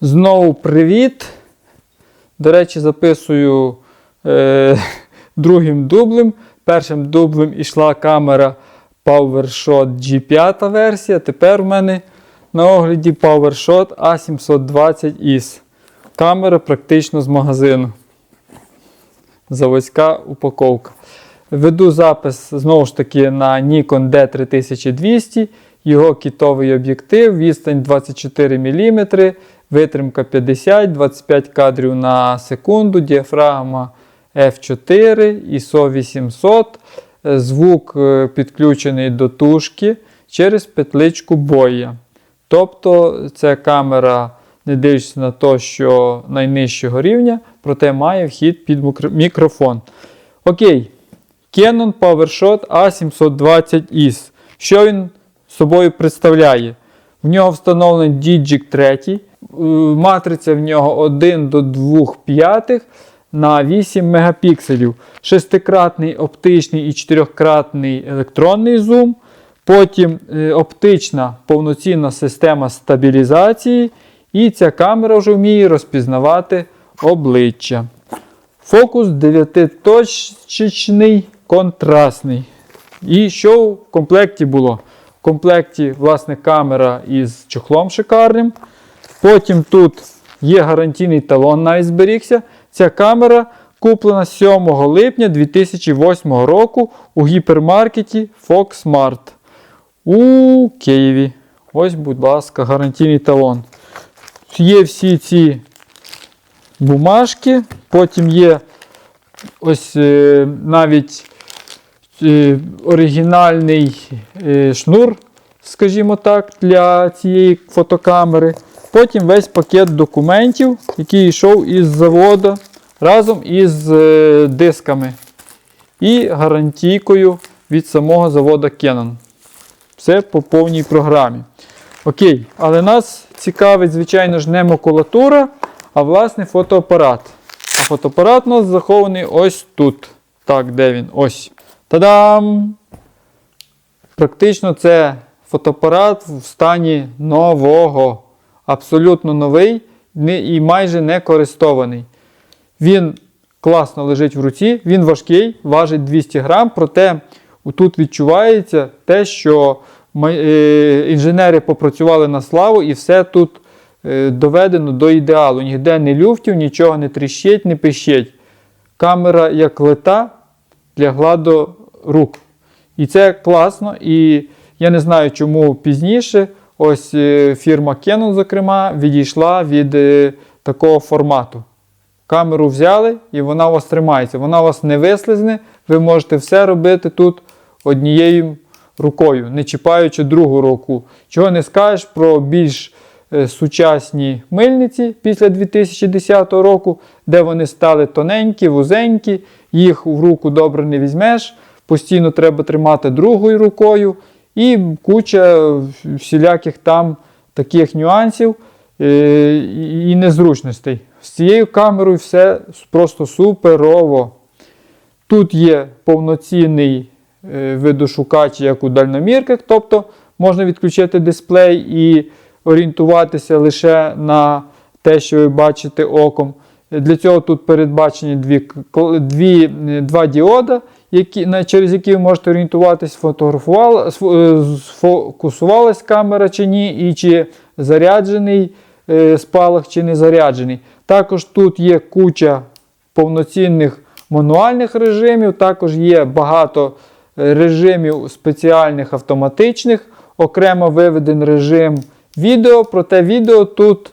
Знову привіт. До речі, записую е, другим дублем. Першим дублем ішла камера PowerShot G5 версія. Тепер в мене на огляді PowerShot A720S. Камера практично з магазину. Заводська упаковка. Веду запис знову ж таки на Nikon D3200, його кітовий об'єктив, відстань 24 мм, витримка 50-25 кадрів на секунду, діафрагма F4, ISO 800, е, звук е, підключений до тушки через петличку боя. Тобто ця камера, не дивлячись на те, що найнижчого рівня, проте має вхід під мікрофон. Окей. Canon PowerShot A720S. Що він собою представляє? В нього встановлений Digic 3. Е, Матриця в нього 1 до 2 п'ятих на 8 мегапікселів. Шестикратний оптичний і чотирьохкратний електронний зум. Потім е, оптична повноцінна система стабілізації. І ця камера вже вміє розпізнавати обличчя. Фокус 9-точечний, контрастний. І що в комплекті було? В комплекті, власне, камера із чохлом шикарним. Потім тут є гарантійний талон, навіть зберігся. Ця камера куплена 7 липня 2008 року у гіпермаркеті Foxmart у Києві. Ось, будь ласка, гарантійний талон. Є всі ці бумажки, потім є ось е, навіть е, оригінальний е, шнур, скажімо так, для цієї фотокамери. Потім весь пакет документів, який йшов із заводу разом із е, дисками і гарантійкою від самого заводу Canon. Все по повній програмі. Окей, але нас цікавить, звичайно ж, не макулатура, а власне фотоапарат. А фотоапарат у нас захований ось тут. Так, де він? Ось. Та-дам! Практично це фотоапарат в стані нового. Абсолютно новий і майже не користований. Він класно лежить в руці, він важкий, важить 200 грам, проте тут відчувається те, що е, інженери попрацювали на славу і все тут е, доведено до ідеалу. Ніде не люфтів, нічого не тріщить, не пищить. Камера як лита лягла до рук. І це класно. І я не знаю, чому пізніше ось е, фірма Canon, зокрема, відійшла від е, такого формату. Камеру взяли і вона у вас тримається. Вона у вас не вислизне, ви можете все робити тут однією рукою, не чіпаючи другу руку. Чого не скажеш про більш е, сучасні мильниці після 2010 року, де вони стали тоненькі, вузенькі, їх в руку добре не візьмеш, постійно треба тримати другою рукою, і куча всіляких там таких нюансів е, і незручностей. З цією камерою все просто суперово. Тут є повноцінний е, видошукач, як у дальномірках, тобто можна відключити дисплей і орієнтуватися лише на те, що ви бачите оком. Для цього тут передбачені дві, дві, е, два діода, які, на- через які ви можете орієнтуватись, фотографувала, е, сфокусувалась камера чи ні, і чи заряджений е, спалах, чи не заряджений. Також тут є куча повноцінних мануальних режимів, також є багато е, режимів спеціальних автоматичних, окремо виведений режим відео, проте відео тут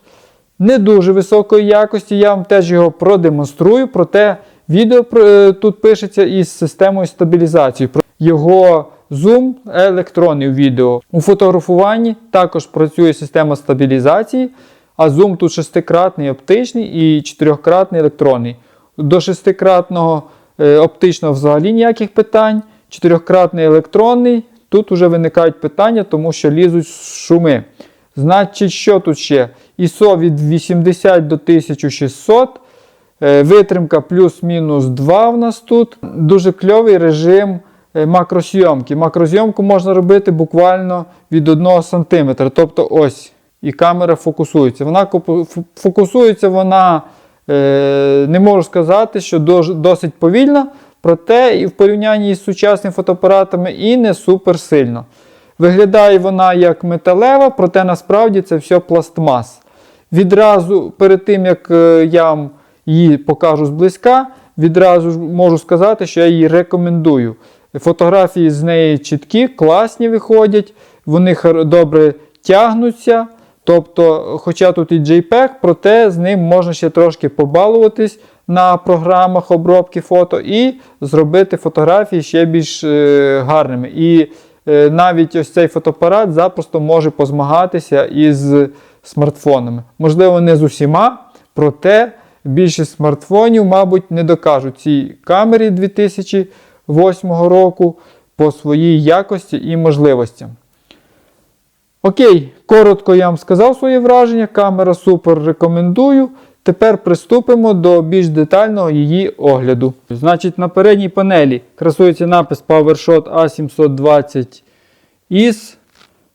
не дуже високої якості. Я вам теж його продемонструю, проте відео е, тут пишеться із системою стабілізації. Його зум електронний відео. У фотографуванні також працює система стабілізації, а зум тут шестикратний оптичний і чотирьохкратний електронний. До шестикратного е, оптичного взагалі ніяких питань. Чотирьохкратний електронний. Тут вже виникають питання, тому що лізуть шуми. Значить, що тут ще? ISO від 80 до 1600. Е, Витримка плюс-мінус 2 в нас тут. Дуже кльовий режим е, макросйомки. Макрозйомку можна робити буквально від 1 см. Тобто ось і камера фокусується. Вона фокусується вона, е, не можу сказати, що досить повільно, проте і в порівнянні з сучасними фотоапаратами і не супер сильно. Виглядає вона як металева, проте насправді це все пластмас. Відразу перед тим, як я вам її покажу зблизька, відразу ж можу сказати, що я її рекомендую. Фотографії з неї чіткі, класні виходять, вони добре тягнуться. Тобто, хоча тут і JPEG, проте з ним можна ще трошки побалуватись на програмах обробки фото і зробити фотографії ще більш е, гарними. І е, навіть ось цей фотоапарат запросто може позмагатися із смартфонами. Можливо, не з усіма, проте більшість смартфонів, мабуть, не докажуть цій камері 2008 року по своїй якості і можливостям. Окей, коротко я вам сказав своє враження. Камера супер рекомендую. Тепер приступимо до більш детального її огляду. Значить, на передній панелі красується напис PowerShot A720 IS.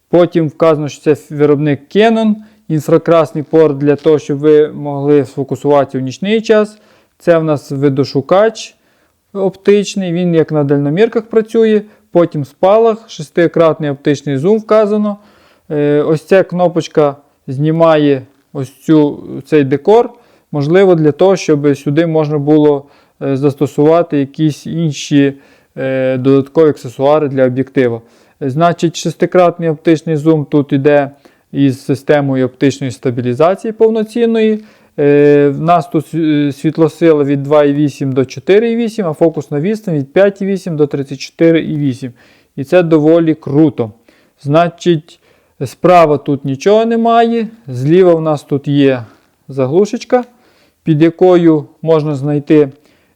Потім вказано, що це виробник Canon. Інфракрасний порт для того, щоб ви могли сфокусуватися в нічний час. Це в нас видошукач оптичний, він як на дальномірках працює. Потім спалах, шестикратний оптичний зум вказано. Е, Ось ця кнопочка знімає ось цю, цей декор. Можливо, для того, щоб сюди можна було е, застосувати якісь інші е, додаткові аксесуари для об'єктива. Значить, шестикратний оптичний зум тут йде із системою оптичної стабілізації повноцінної. Е, В нас тут світлосила від 2,8 до 4,8, а фокусна відстань від 5,8 до 34,8. І це доволі круто. Значить, справа тут нічого немає. Зліва в нас тут є заглушечка, під якою можна знайти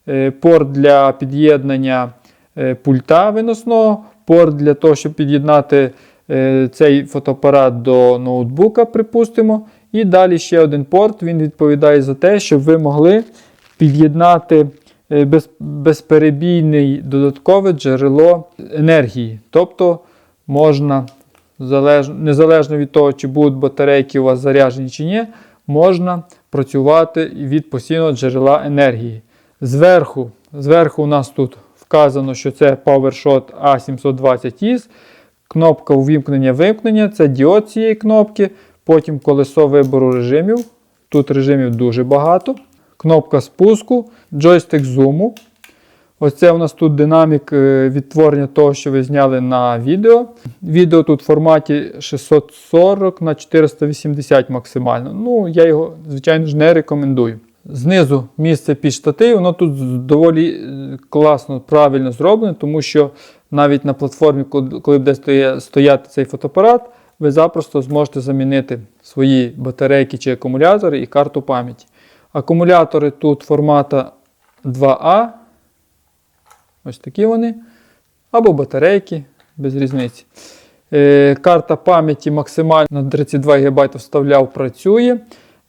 е, порт для під'єднання е, пульта виносного, порт для того, щоб під'єднати цей фотоапарат до ноутбука, припустимо. І далі ще один порт. Він відповідає за те, щоб ви могли під'єднати е, без, безперебійне додаткове джерело енергії. Тобто можна, залеж, незалежно від того, чи будуть батарейки у вас заряджені чи ні, можна працювати від постійного джерела енергії. Зверху, зверху у нас тут вказано, що це PowerShot A720IS. Кнопка увімкнення-вимкнення це діод цієї кнопки. Потім колесо вибору режимів. Тут режимів дуже багато. Кнопка спуску, джойстик зуму. Ось це у нас тут динамік е, відтворення того, що ви зняли на відео. Відео тут в форматі 640 на 480 максимально. Ну, я його, звичайно ж, не рекомендую. Знизу місце під штатив, воно тут доволі е, класно, правильно зроблено, тому що навіть на платформі, коли буде стояти цей фотоапарат, ви запросто зможете замінити свої батарейки чи акумулятори і карту пам'яті. Акумулятори тут формата 2А. Ось такі вони. Або батарейки, без різниці. Е, карта пам'яті максимально на 32 ГБ вставляв, працює.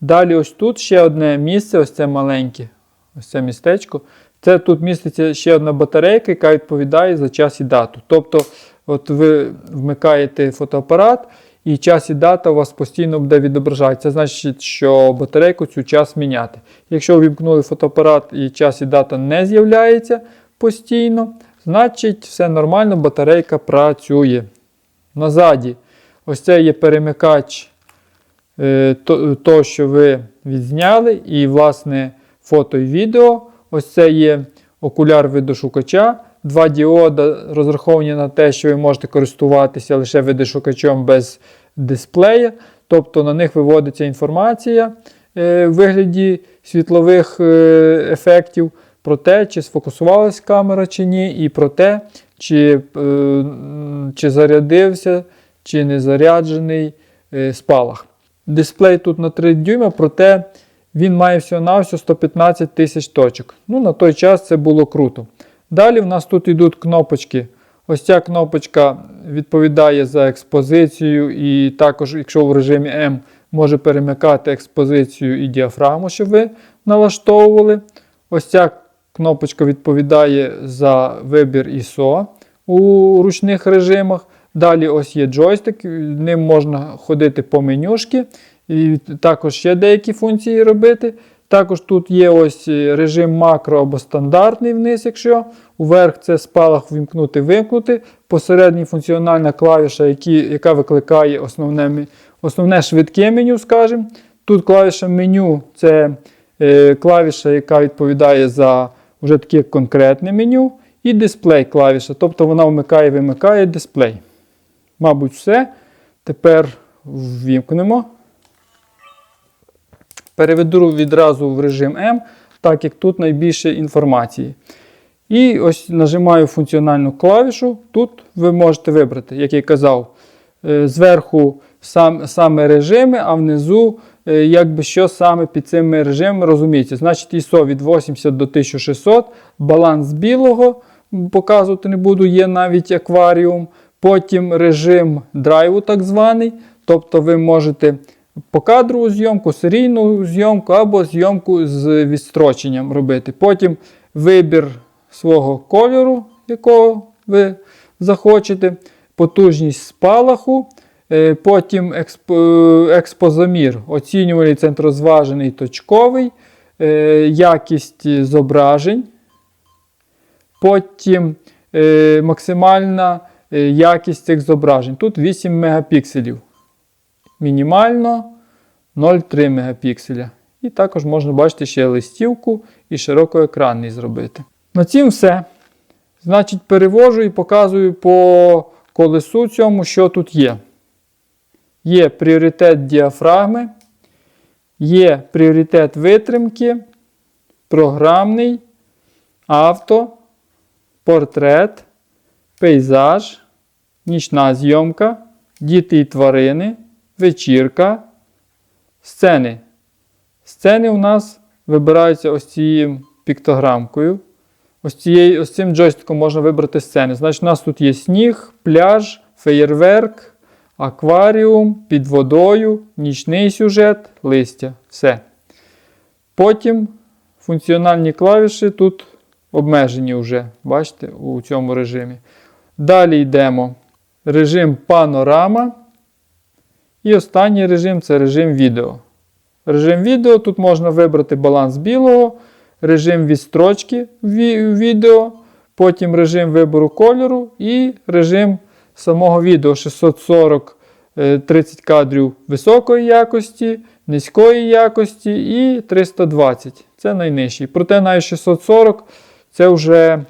Далі ось тут ще одне місце, ось це маленьке, ось це містечко. Це тут міститься ще одна батарейка, яка відповідає за час і дату. Тобто, от ви вмикаєте фотоапарат, і час і дата у вас постійно буде відображатися. Це значить, що батарейку цю час міняти. Якщо вімкнули фотоапарат і час і дата не з'являється постійно, значить все нормально, батарейка працює. Назаді, ось це є перемикач е, то, того, що ви відзняли, і, власне, фото і відео. Ось це є окуляр видошукача. Два діода розраховані на те, що ви можете користуватися лише видошукачем без дисплея. Тобто на них виводиться інформація е, в вигляді світлових е, ефектів про те, чи сфокусувалась камера чи ні, і про те, чи, е, чи зарядився, чи не заряджений спалах. Дисплей тут на 3 дюйма, проте він має всього-навсього 115 тисяч точок. Ну, на той час це було круто. Далі в нас тут йдуть кнопочки. Ось ця кнопочка відповідає за експозицію, і також, якщо в режимі М, може перемикати експозицію і діафрагму, щоб ви налаштовували. Ось ця кнопочка відповідає за вибір ISO у ручних режимах. Далі ось є джойстик, ним можна ходити по менюшки. І також ще деякі функції робити. Також тут є ось режим макро або стандартний вниз, якщо. Уверх це спалах вімкнути, вимкнути. Посередній функціональна клавіша, які, яка викликає основне, основне швидке меню, скажімо. Тут клавіша меню це е, клавіша, яка відповідає за вже таке конкретне меню. І дисплей клавіша, тобто вона вмикає вимикає дисплей. Мабуть, все. Тепер ввімкнемо. Переведу відразу в режим М, так як тут найбільше інформації. І ось нажимаю функціональну клавішу. Тут ви можете вибрати, як я казав, е, зверху сам, саме режими, а внизу, е, якби що саме під цими режимами розуміється. Значить, ISO від 80 до 1600, баланс білого показувати не буду, є навіть акваріум. Потім режим драйву, так званий. Тобто ви можете покадрову зйомку, серійну зйомку або зйомку з відстроченням робити. Потім вибір свого кольору, якого ви захочете, потужність спалаху, е, потім експ- експозамір, оцінювальний центрозважений точковий, е, якість зображень, потім е, максимальна е, якість цих зображень. Тут 8 мегапікселів. Мінімально 0,3 мегапікселя. І також можна бачити ще листівку і широкоекранний зробити. На цім все. Значить, перевожу і показую по колесу цьому, що тут є. Є пріоритет діафрагми, є пріоритет витримки, програмний, авто, портрет, пейзаж, нічна зйомка, діти і тварини, вечірка, сцени. Сцени у нас вибираються ось цією піктограмкою. Ось, цією, ось цим джойстиком можна вибрати сцени. Значить, у нас тут є сніг, пляж, феєрверк, акваріум, під водою, нічний сюжет, листя. Все. Потім функціональні клавіші тут обмежені вже, бачите, у цьому режимі. Далі йдемо. Режим панорама. І останній режим це режим відео. Режим відео тут можна вибрати баланс білого, режим відстрочки відео, потім режим вибору кольору і режим самого відео 640 е, 30 кадрів високої якості, низької якості і 320. Це найнижчий. Проте навіть 640 це вже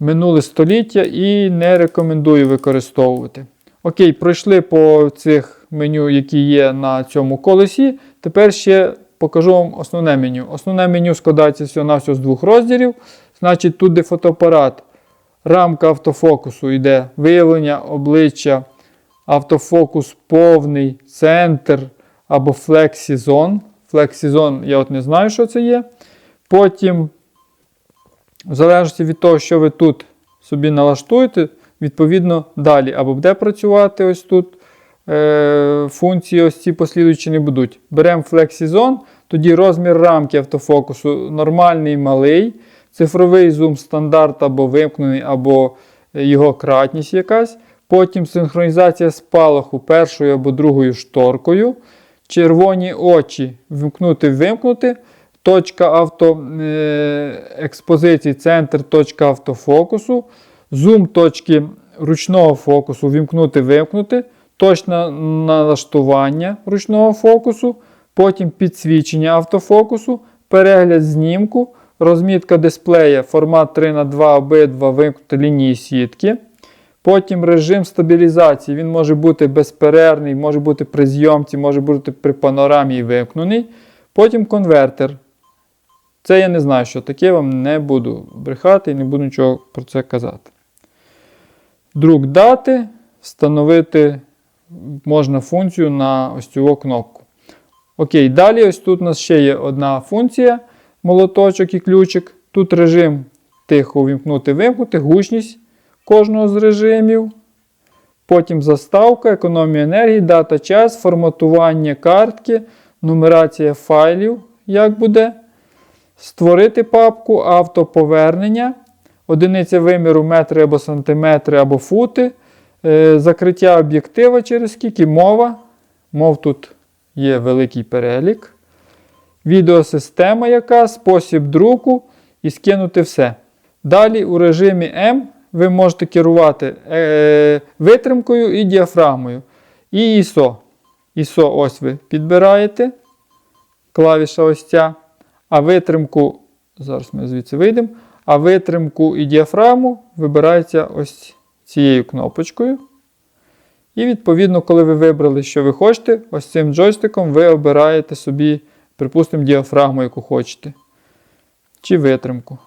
минуле століття і не рекомендую використовувати. Окей, пройшли по цих меню, які є на цьому колесі. Тепер ще покажу вам основне меню. Основне меню складається всього на з двох розділів. Значить, тут де фотоапарат, рамка автофокусу йде виявлення обличчя, автофокус повний, центр або флексізон. Флексізон, я от не знаю, що це є. Потім, в залежності від того, що ви тут собі налаштуєте, відповідно далі або буде працювати ось тут. е, Функції ось ці послідуючі не будуть. Беремо FlexiZone, тоді розмір рамки автофокусу нормальний малий, цифровий зум стандарт або вимкнений, або його кратність якась. Потім синхронізація спалаху першою або другою шторкою. Червоні очі вимкнути, вимкнути. Точка авто, е, центр, точка автофокусу. Зум точки ручного фокусу вімкнути, вимкнути. Точне налаштування ручного фокусу. Потім підсвічення автофокусу, перегляд знімку, розмітка дисплея, формат 3х2 обидва вимкнути лінії сітки. Потім режим стабілізації. Він може бути безперервний, може бути при зйомці, може бути при панорамі і вимкнений. Потім конвертер. Це я не знаю, що таке, вам не буду брехати і не буду нічого про це казати. Друк дати, встановити можна функцію на ось цю кнопку. Окей, далі ось тут у нас ще є одна функція молоточок і ключик. Тут режим тихо вімкнути, вимкнути, гучність кожного з режимів. Потім заставка, економія енергії, дата, час, форматування картки, нумерація файлів, як буде. Створити папку, автоповернення, одиниця виміру метри або сантиметри або фути, е, закриття об'єктива через скільки мова. Мов тут є великий перелік. Відеосистема, яка, спосіб друку і скинути все. Далі у режимі М ви можете керувати е, витримкою і діафрагмою. І ISO. ISO ось ви підбираєте. Клавіша ось ця. А витримку, зараз ми звідси вийдемо. А витримку і діафрагму вибирається ось цією кнопочкою. І відповідно, коли ви вибрали, що ви хочете, ось цим джойстиком ви обираєте собі, припустимо, діафрагму, яку хочете. Чи витримку.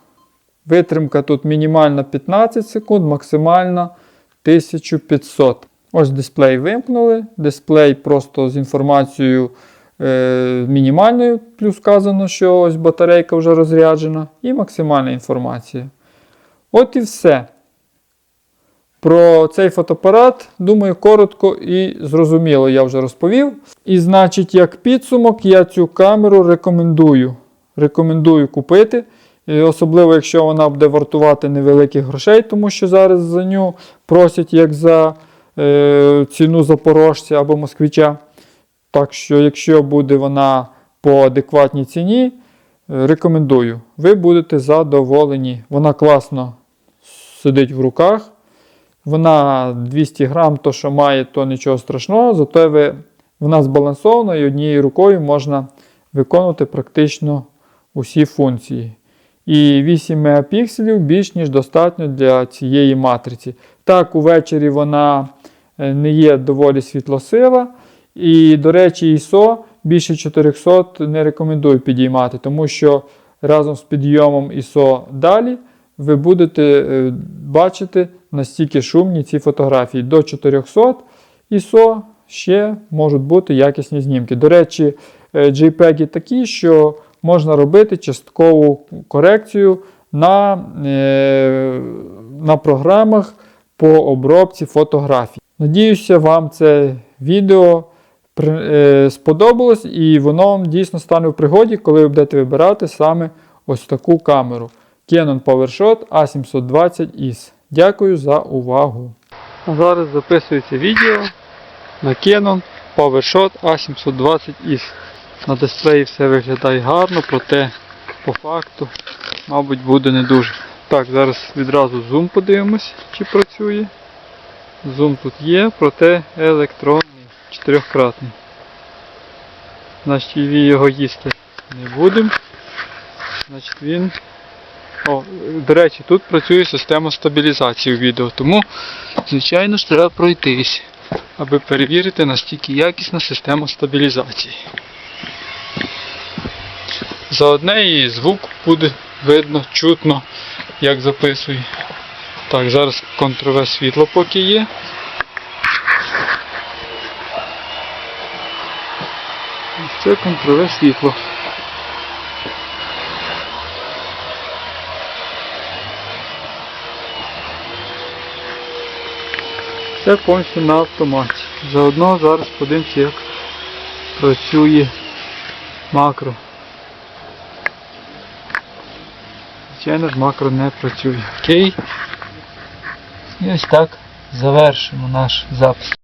Витримка тут мінімальна 15 секунд, максимальна 1500. Ось дисплей вимкнули. Дисплей просто з інформацією мінімальною, плюс сказано, що ось батарейка вже розряджена, і максимальна інформація. От і все. Про цей фотоапарат, думаю, коротко і зрозуміло я вже розповів. І значить, як підсумок, я цю камеру рекомендую. Рекомендую купити. Особливо, якщо вона буде вартувати невеликих грошей, тому що зараз за нього просять як за е, ціну запорожця або москвича. Так що, якщо буде вона по адекватній ціні, е, рекомендую. Ви будете задоволені. Вона класно сидить в руках. Вона 200 грам, то що має, то нічого страшного, зато ви, вона збалансована і однією рукою можна виконувати практично усі функції. І 8 мегапікселів більш ніж достатньо для цієї матриці. Так, увечері вона е, не є доволі світлосила. І, до речі, ISO більше 400 не рекомендую підіймати, тому що разом з підйомом ISO далі ви будете е, бачити настільки шумні ці фотографії. До 400 ISO ще можуть бути якісні знімки. До речі, е, JPEG такі, що можна робити часткову корекцію на, е, на програмах по обробці фотографій. Надіюся, вам це відео сподобалось і воно вам дійсно стане в пригоді, коли ви будете вибирати саме ось таку камеру. Canon PowerShot A720S. Дякую за увагу. Зараз записується відео на Canon PowerShot A720S. На дисплеї все виглядає гарно, проте по факту, мабуть, буде не дуже. Так, зараз відразу зум подивимось, чи працює. Зум тут є, проте електронний, чотирьохкратний. Значить, його їсти не будемо. Значить, він. О, до речі, тут працює система стабілізації відео, тому, звичайно ж, треба пройтись, аби перевірити, настільки якісна система стабілізації. За одне і звук буде видно, чутно, як записує. Так, зараз контрове світло поки є. Це контрове світло. Це повністю на автоматі. Заодно зараз подивимося, як працює макро. Звичайно ж макро не працює. Окей. І ось так завершимо наш запис.